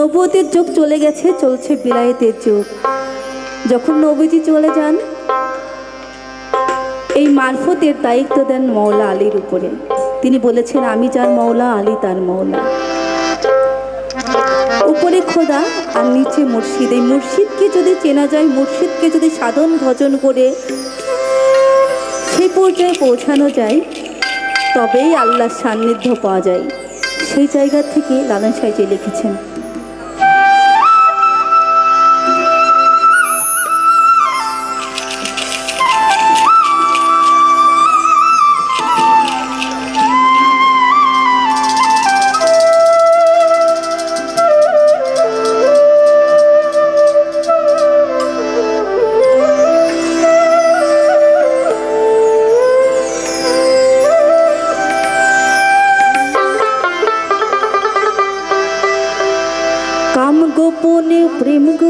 নবতের যুগ চলে গেছে, চলছে বিলায়েতের যুগ। যখন নবীজি চলে যান, এই মারফতের দায়িত্ব দেন মৌলা আলীর উপরে। তিনি বলেছেন, আমি যার মৌলা আলী তার মৌলা উপরে খোদা আর নিচে মুর্শিদ। এই মুর্শিদকে যদি চেনা যায়, মুর্শিদকে যদি সাধন ভজন করে সেই পর্যায়ে পৌঁছানো যায়, তবেই আল্লাহর সান্নিধ্য পাওয়া যায়। সেই জায়গা থেকে লালন সাইজে লিখেছেন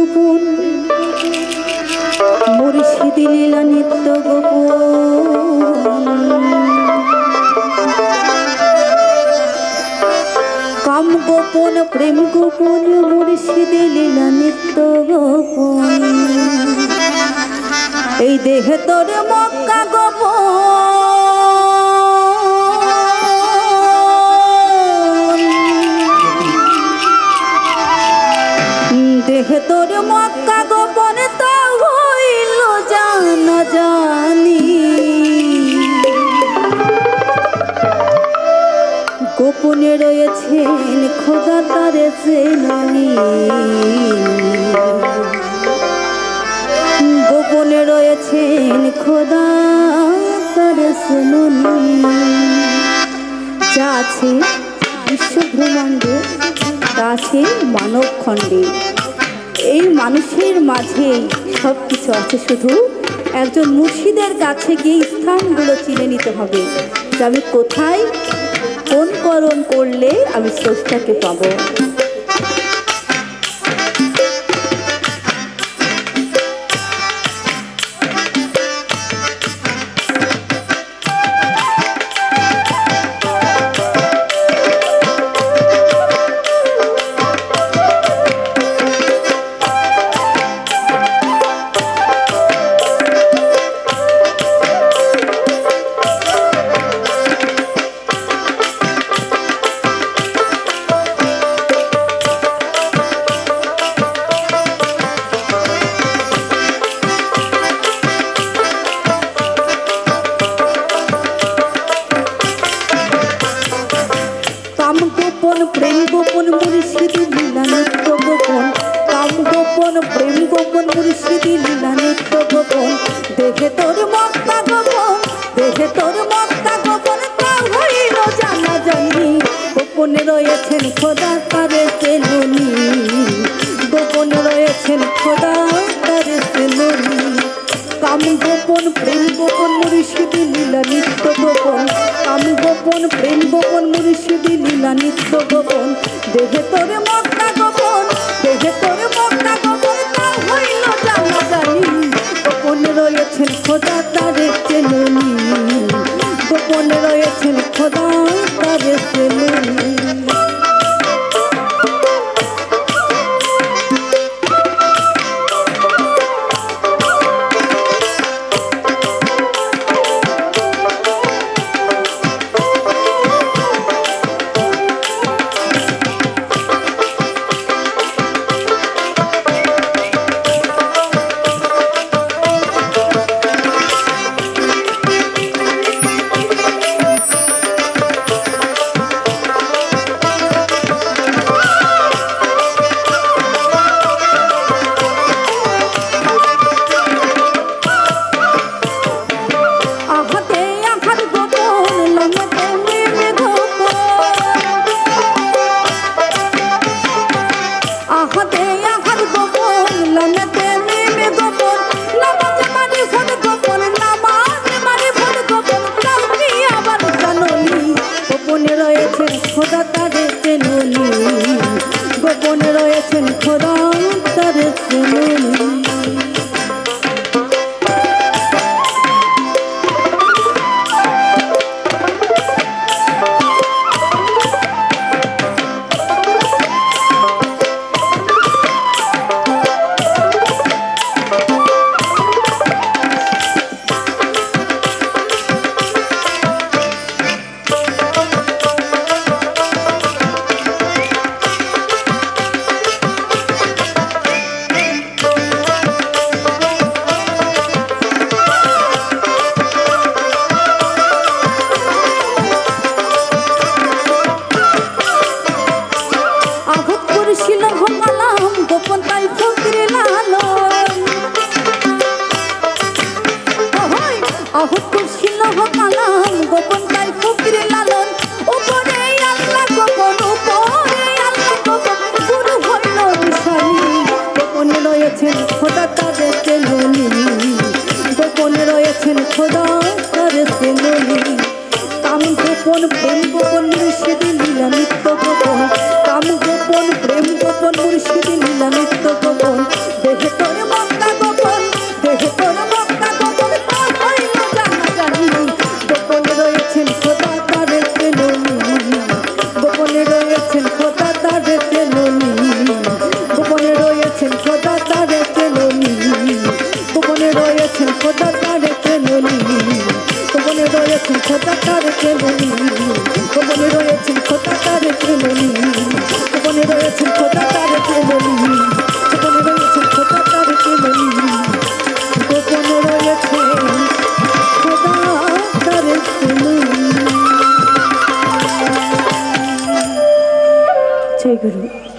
গোপন। মুর্শিদি লীলা নিত্য গোপন। কাম গোপন, প্রেম গোপন মুর্শিদি লীলা নিত্য গোপন। এই দেহে তোর মক্কা গোপন। তোর মক্কা গোপন তা হইল জানা জানি। গোপনে রয়েছেন খোদা তারে চেনানি গোপনে রয়েছেন খোদা তারে চেনানি যা আছে বিশ্ব ব্রহ্মাণ্ডে তা আছে মানব খণ্ডে এই মানুষের মাঝে সব কিছু আছে শুধু একজন মুর্শিদের কাছে গিয়ে স্থানগুলো চিনে নিতে হবে যে আমি কোথায়, কোন করণ করলে আমি স্রষ্টাকে পাবো। গোপন মুর্শিদি লীলা নিত্য গোপন। কাম গোপন, প্রেম গোপন মুর্শিদি লীলা নিত্য গোপন। দেখে তোর মক্কা গোপন, দেখে তোর মক্কা গোপন। তা হইল জানা জানি, গোপনে রয়েছেন খোদা তারে চেলুনি গোপনে রয়েছেন খোদা তারে চেলুনি কাম গোপন, প্রেম গোপন মুর্শিদি লীলা নিত্য গোপন। কাম গোপন, প্রেম গোপন মুর্শিদি লীলা নিত্য গোপন। দেহে তোরে মক্কা i Tata রয়েছেন খোদা তাদের চেননি গোপনে রয়েছেন খোদা তাদের চেননি কাম গোপন প্রেম গোপন মুর্শিদি, লীলা নিত্য গোপন। কাম গোপন প্রেম গোপন মুর্শিদি, লীলা নিত্য గురువు